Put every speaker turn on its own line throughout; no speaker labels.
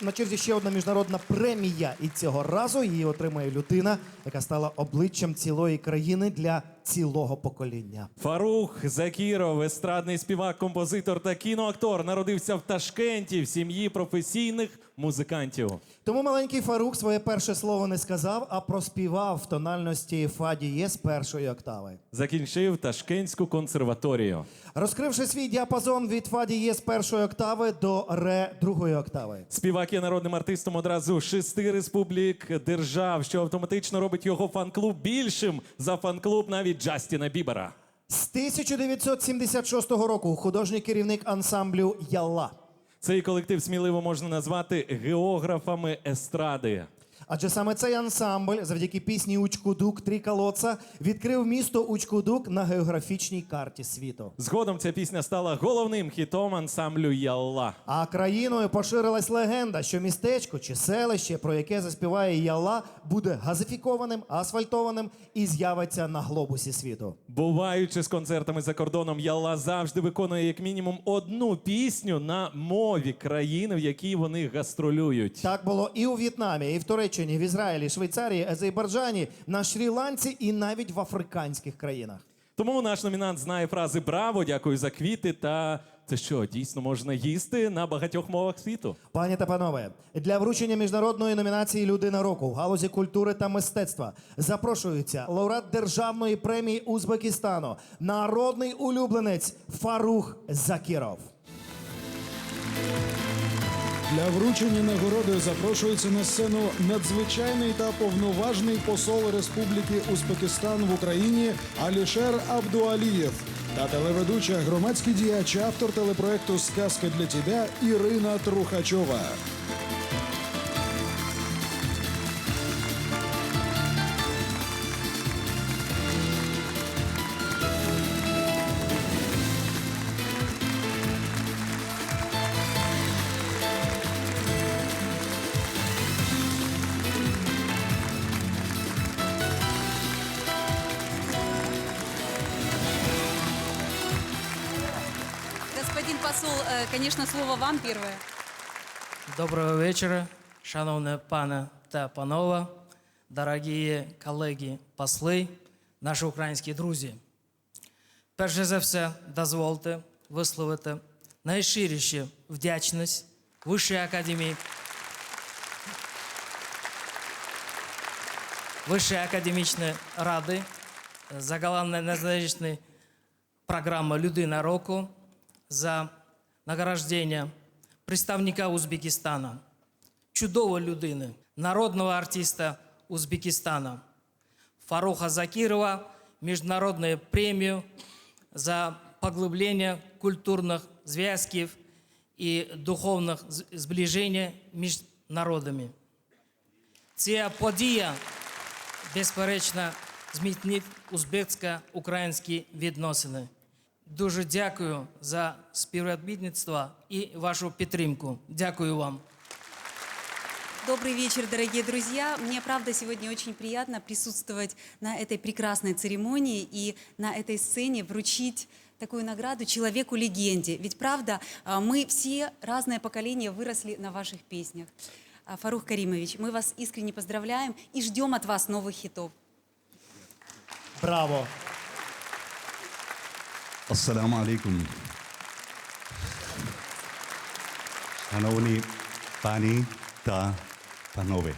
На черзі ще одна міжнародна премія, і цього разу її отримає людина, яка стала обличчям цілої країни для цілого покоління.
Фарух Закіров, естрадний співак, композитор та кіноактор, народився в Ташкенті в сім'ї професійних музикантів.
Тому маленький Фарух своє перше слово не сказав, а проспівав в тональності фа дієз першої октави.
Закінчив Ташкентську консерваторію.
Розкривши свій діапазон від фа дієз першої октави до ре другої октави.
Співак є народним артистом одразу шести республік держав, що автоматично робить його фан-клуб більшим за фан-клуб навіть Джастіна Бібера.
З 1976 року художній керівник ансамблю Ялла.
Цей колектив сміливо можна назвати географами естради.
Адже саме цей ансамбль, завдяки пісні Учкудук Три колодца, відкрив місто Учкудук на географічній карті світу.
Згодом ця пісня стала головним хітом ансамблю Ялла.
А країною поширилась легенда, що містечко чи селище, про яке заспіває Ялла, буде газифікованим, асфальтованим і з'явиться на глобусі світу.
Буваючи з концертами за кордоном, Ялла завжди виконує як мінімум одну пісню на мові країни, в якій вони гастролюють.
Так було і у В'єтнамі, і в Туреччині, в Ізраїлі, Швейцарії, Азербайджані, на Шрі-Ланці і навіть в африканських країнах.
Тому наш номінант знає фрази Браво, дякую за квіти та це що, дійсно можна їсти на багатьох мовах світу.
Пані та панове, для вручення міжнародної номінації Людина року в галузі культури та мистецтва запрошується лауреат державної премії Узбекистану, народний улюбленець Фарух Закіров.
Для вручення нагороди запрошується на сцену надзвичайний та повноважний посол Республіки Узбекистан в Україні Алішер Абдуалієв та телеведуча громадський діяч, автор телепроекту Сказка для тебе Ірина Трухачова.
посол, э, конечно, слово вам первое.
Доброго вечора, шановне пане та панове, дорогі колеги, посли, наші українські друзі. Перше за все, дозвольте висловити найщирішу вдячність Вищої академії. Вищої академічної ради за головне незалежні програма Людина року за награждення представника Узбекистана, чудової людини, народного артиста Узбекистана Фаруха Закирова міжнародну премію за поглиблення культурних зв'язків і духовних з- зближення між народами. Ця подія, безперечно, зміцнить узбексько-українські відносини. Дуже дякую за співробітництво і вашу підтримку. Дякую вам.
Добрый вечер, дорогие друзья. Мне, правда, сегодня очень приятно присутствовать на этой прекрасной церемонии и на этой сцене вручить такую награду человеку-легенде. Ведь, правда, а, мы все, разное поколение, выросли на ваших песнях. А, Фарух Каримович, мы вас искренне поздравляем и ждем от вас новых хитов.
Браво!
Ассаламу алейкум. Шановні пани та панове.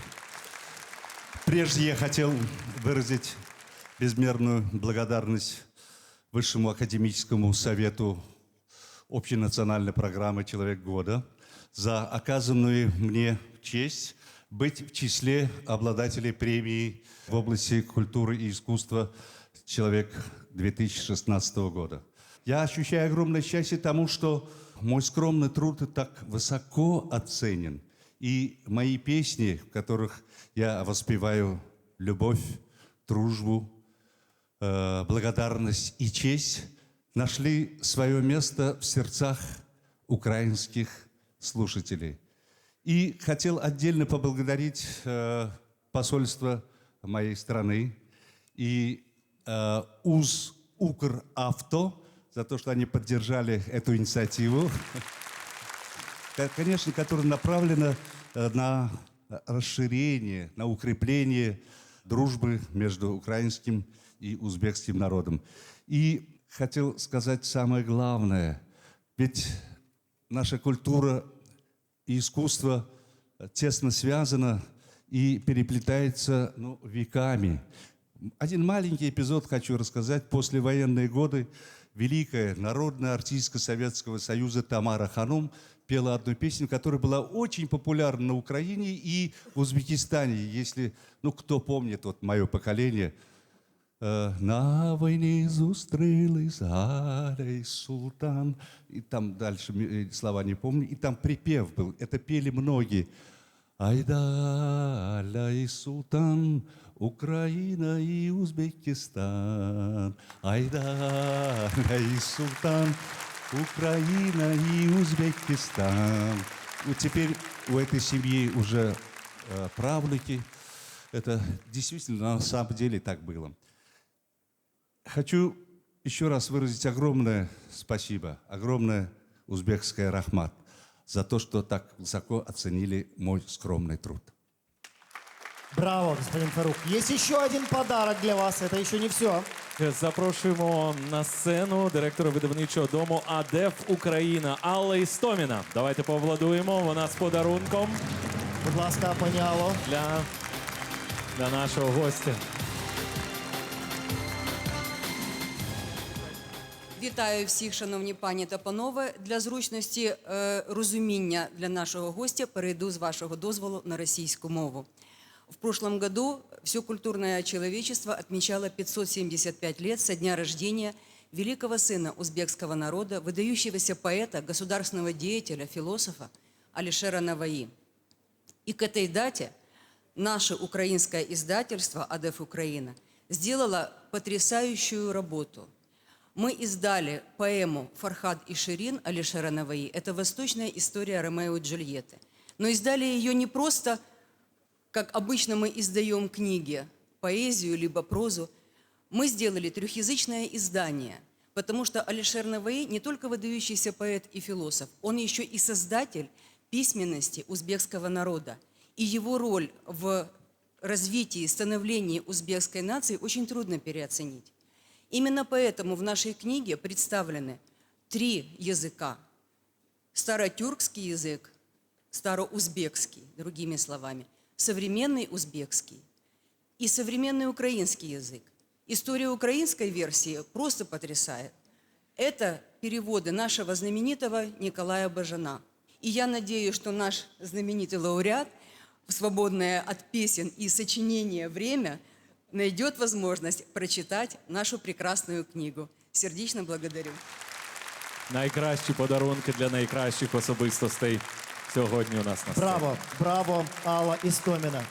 Прежде я хотел выразить безмерную благодарность Высшему академическому совету общенациональной программы «Человек года» за оказанную мне честь быть в числе обладателей премии в области культуры и искусства «Человек 2016 года». Я ощущаю огромное счастье тому, что мой скромный труд так высоко оценен. И мои песни, в которых я воспеваю любовь, дружбу, э, благодарность и честь нашли свое место в сердцах украинских слушателей. И хотел отдельно поблагодарить э, посольство моей страны и э, УЗ Укр Авто за то, что они поддержали эту инициативу. ко- конечно, которая направлена э, на расширение, на укрепление дружбы между украинским и узбекским народом. И хотел сказать самое главное. Ведь наша культура и искусство тесно связано и переплетается ну, веками. Один маленький эпизод хочу рассказать. После военные годы великая народная артистка Советского Союза Тамара Ханум пела одну песню, которая была очень популярна на Украине и в Узбекистане. Если, ну, кто помнит, вот мое поколение – Э, На войне зустрілись Галя и Султан. И там дальше э, слова не помню. И там припев был. Это пели многие. Айда, Аля и Султан, Украина и Узбекистан. Айда, Аля и Султан, Украина и Узбекистан. Вот теперь у этой семьи уже э, правнуки. Это действительно на самом деле так было. Хочу еще раз выразить огромное спасибо, огромное узбекское рахмат за то, что так высоко оценили мой скромный труд.
Браво, господин Фарук. Есть еще один подарок для вас. Это еще не все.
Запрошуємо на сцену директора видавничого дому АДЕФ Україна Алла Істоміна. Давайте повладуємо. Вона з подарунком
Будь ласка, пані Алло.
для, для нашого гостя.
Вітаю всіх, шановні пані та панове. Для зручності е, розуміння для нашого гостя перейду з вашого дозволу на російську мову. В прошлом году все культурное человечество отмечало 575 лет со дня рождения великого сына узбекского народа, выдающегося поэта, государственного деятеля, философа Алишера Наваи. И к этой дате наше украинское издательство «Адеф Украина» сделало потрясающую работу. Мы издали поэму «Фархад и Ширин» Алишера Наваи. Это восточная история Ромео и Джульетты. Но издали ее не просто, как обычно мы издаем книги, поэзию либо прозу. Мы сделали трехязычное издание, потому что Алишер Наваи не только выдающийся поэт и философ, он еще и создатель письменности узбекского народа. И его роль в развитии и становлении узбекской нации очень трудно переоценить. Именно поэтому в нашей книге представлены три языка. Старотюркский язык, староузбекский, другими словами, современный узбекский и современный украинский язык. История украинской версии просто потрясает. Это переводы нашего знаменитого Николая Бажана. И я надеюсь, что наш знаменитый лауреат свободное от песен и сочинения время найдет возможность прочитать нашу прекрасную книгу. Сердечно благодарю.
Найкращі подарунки для найкращих особистостей сьогодні у нас на сцені.
Браво, браво, Алла Істоміна.